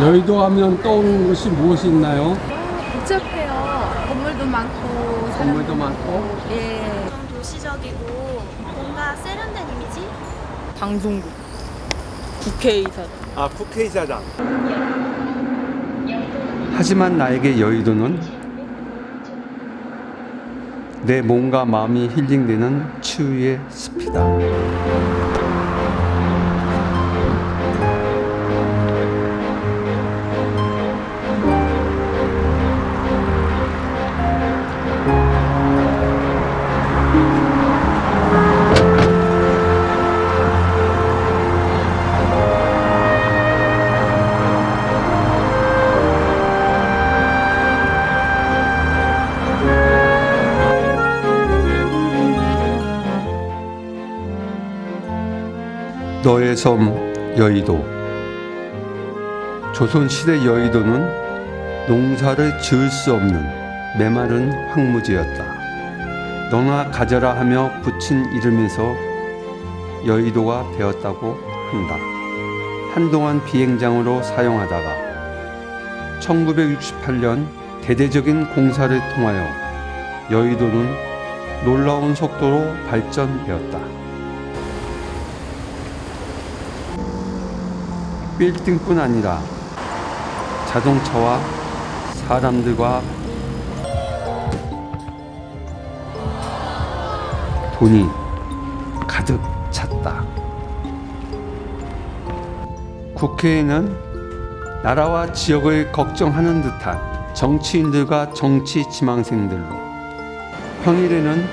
여의도 하면 떠오르는 것이 무엇이 있나요? 복잡해요. 건물도 많고 건물도 사람도 많고. 예. 좀 도시적이고 뭔가 세련된 이미지? 방송국, 국회의사당. 아 국회의사당. 하지만 나에게 여의도는 내 몸과 마음이 힐링되는 치유의 숲이다. 너의 섬 여의도 조선시대 여의도는 농사를 지을 수 없는 메마른 황무지였다. 너나 가져라 하며 붙인 이름에서 여의도가 되었다고 한다. 한동안 비행장으로 사용하다가 1968년 대대적인 공사를 통하여 여의도는 놀라운 속도로 발전되었다. 빌딩뿐 아니라 자동차와 사람들과 돈이 가득 찼다. 국회에는 나라와 지역을 걱정하는 듯한 정치인들과 정치 지망생들로 평일에는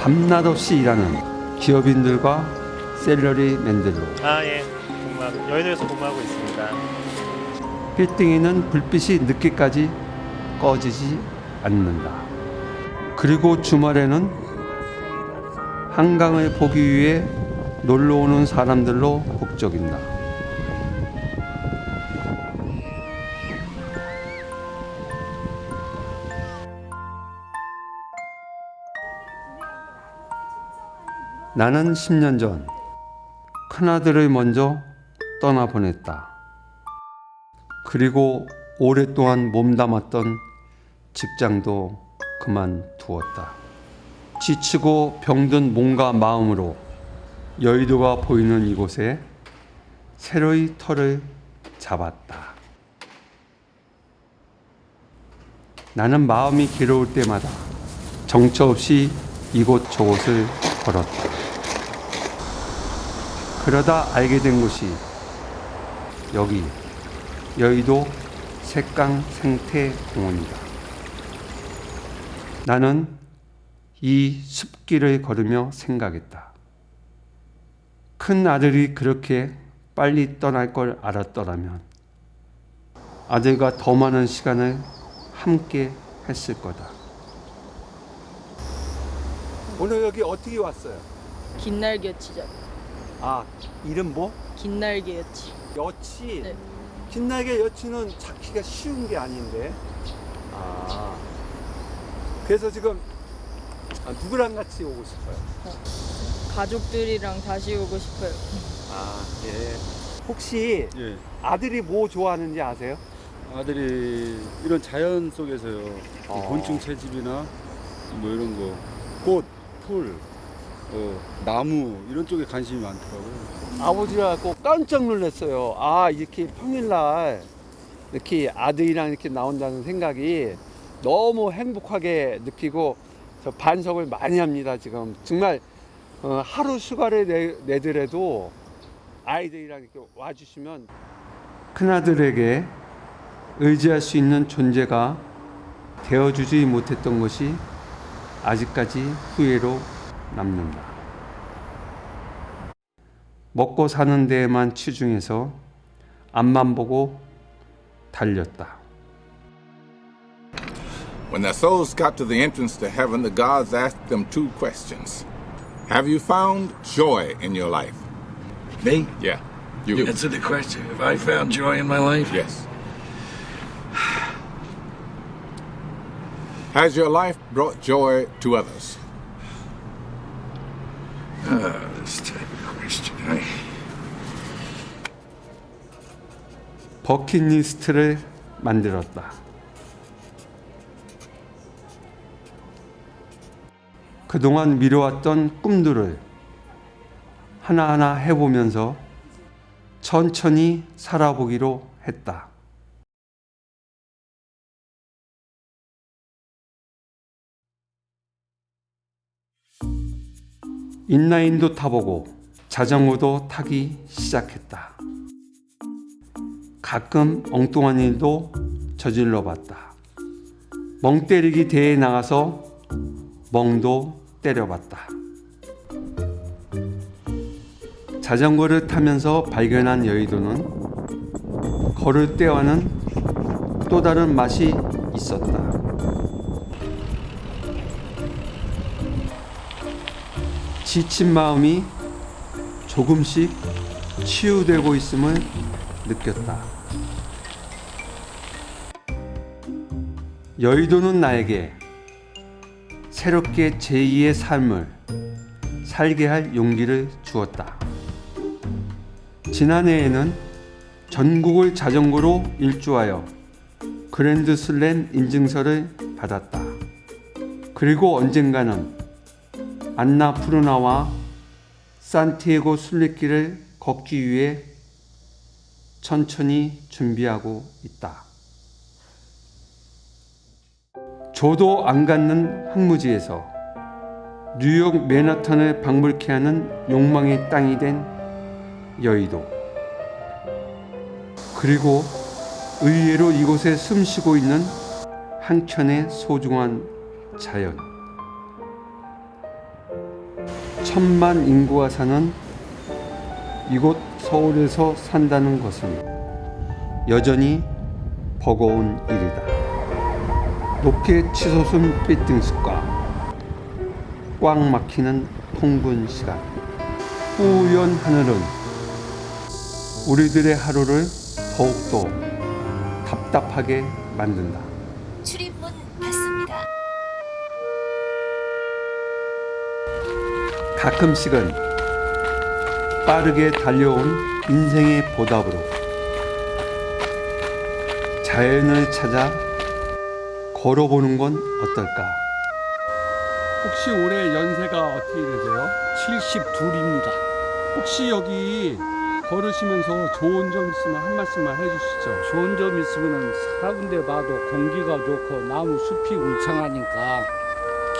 밤낮 없이 일하는 기업인들과 셀러리맨들로 아 예. 공부하고 여의도에서 공부하고 있습니다. 빌딩에는 불빛이 늦게까지 꺼지지 않는다. 그리고 주말에는 한강을 보기 위해 놀러 오는 사람들로 북적인다. 나는 10년 전 큰아들을 먼저 떠나보냈다. 그리고 오랫동안 몸담았던 직장도 그만두었다. 지치고 병든 몸과 마음으로 여의도가 보이는 이곳에 새로이 털을 잡았다. 나는 마음이 괴로울 때마다 정처 없이 이곳 저곳을 걸었다. 그러다 알게 된 곳이 여기 여의도 색강 생태공원이다. 나는 이 숲길을 걸으며 생각했다. 큰 아들이 그렇게 빨리 떠날 걸 알았더라면 아들과 더 많은 시간을 함께 했을 거다. 오늘 여기 어떻게 왔어요? 긴날개 치자. 아, 이름 뭐? 긴날개 여치. 여치. 네. 빛나게 여치는 찾기가 쉬운 게 아닌데. 아. 그래서 지금 아, 누구랑 같이 오고 싶어요? 가족들이랑 다시 오고 싶어요. 아, 예. 혹시 예, 아들이 뭐 좋아하는지 아세요? 아들이 이런 자연 속에서요. 어. 곤충 채집이나 뭐 이런 거, 꽃, 풀, 어, 나무 이런 쪽에 관심이 많더라고요. 아버지가 꼭 깜짝 놀랐어요. 아, 이렇게 평일날 이렇게 아들이랑 이렇게 나온다는 생각이 너무 행복하게 느끼고 저 반성을 많이 합니다, 지금. 정말 어, 하루 휴가를 내, 내더라도 아이들이랑 이렇게 와주시면 큰아들에게 의지할 수 있는 존재가 되어주지 못했던 것이 아직까지 후회로 남는다. 먹고 사는 데에만 치중해서 앞만 보고 달렸다. When their souls got to the entrance to heaven, the gods asked them two questions Have you found joy in your life? Me? Yeah. You. Answer the question. Have I found joy in my life? Yes. Has your life brought joy to others? Ah, 버킷리스트를 만들었다. 그동안 미뤄왔던 꿈들을 하나하나 해보면서 천천히 살아보기로 했다. 인라인도 타보고 자전거도 타기 시작했다. 가끔 엉뚱한 일도 저질러 봤다. 멍 때리기 대회에 나가서 멍도 때려봤다. 자전거를 타면서 발견한 여의도는 걸을 때와는 또 다른 맛이 있었다. 지친 마음이 조금씩 치유되고 있음을 느꼈다. 여의도는 나에게 새롭게 제2의 삶을 살게 할 용기를 주었다. 지난해에는 전국을 자전거로 일주하여 그랜드슬램 인증서를 받았다. 그리고 언젠가는 안나푸르나와 산티아고 순례길을 걷기 위해 천천히 준비하고 있다. 조도 안 갖는 항무지에서 뉴욕 맨하탄을 방불케 하는 욕망의 땅이 된 여의도. 그리고 의외로 이곳에 숨쉬고 있는 한켠의 소중한 자연. 천만 인구가 사는 이곳 서울에서 산다는 것은 여전히 버거운 일이다. 높게 치솟은 빌딩숲과 꽉 막히는 통근 시간. 뿌연 하늘은 우리들의 하루를 더욱더 답답하게 만든다. 출입문 받습니다. 가끔씩은 빠르게 달려온 인생의 보답으로 자연을 찾아 걸어보는 건 어떨까? 혹시 올해 연세가 어떻게 되세요? 72입니다. 혹시 여기 걸으시면서 좋은 점 있으면 한 말씀만 해주시죠. 좋은 점 있으면 사군데 봐도 공기가 좋고 나무 숲이 울창하니까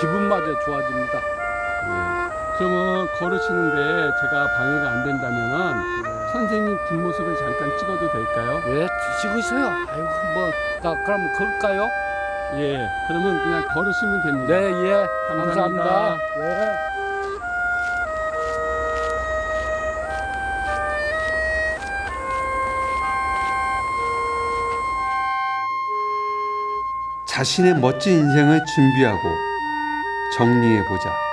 기분마저 좋아집니다. 예. 그러면 걸으시는데 제가 방해가 안 된다면은 선생님 뒷모습을 잠깐 찍어도 될까요? 왜 찍으세요? 아이고 뭐, 나 그럼 걸까요? 예. 그러면 그냥 걸으시면 됩니다. 네, 예. 감사합니다. 감사합니다. 네. 자신의 멋진 인생을 준비하고 정리해 보자.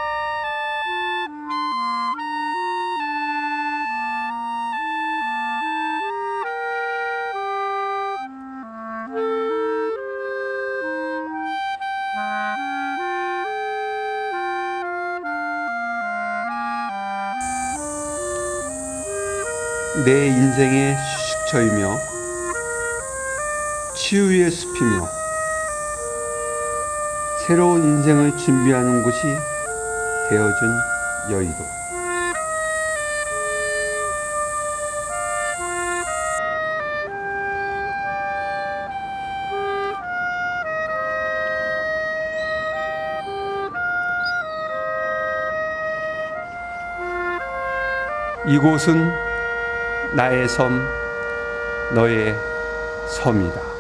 내 인생의 휴식처이며 치유의 숲이며 새로운 인생을 준비하는 곳이 되어준 여의도. 이곳은 나의 섬, 너의 섬이다.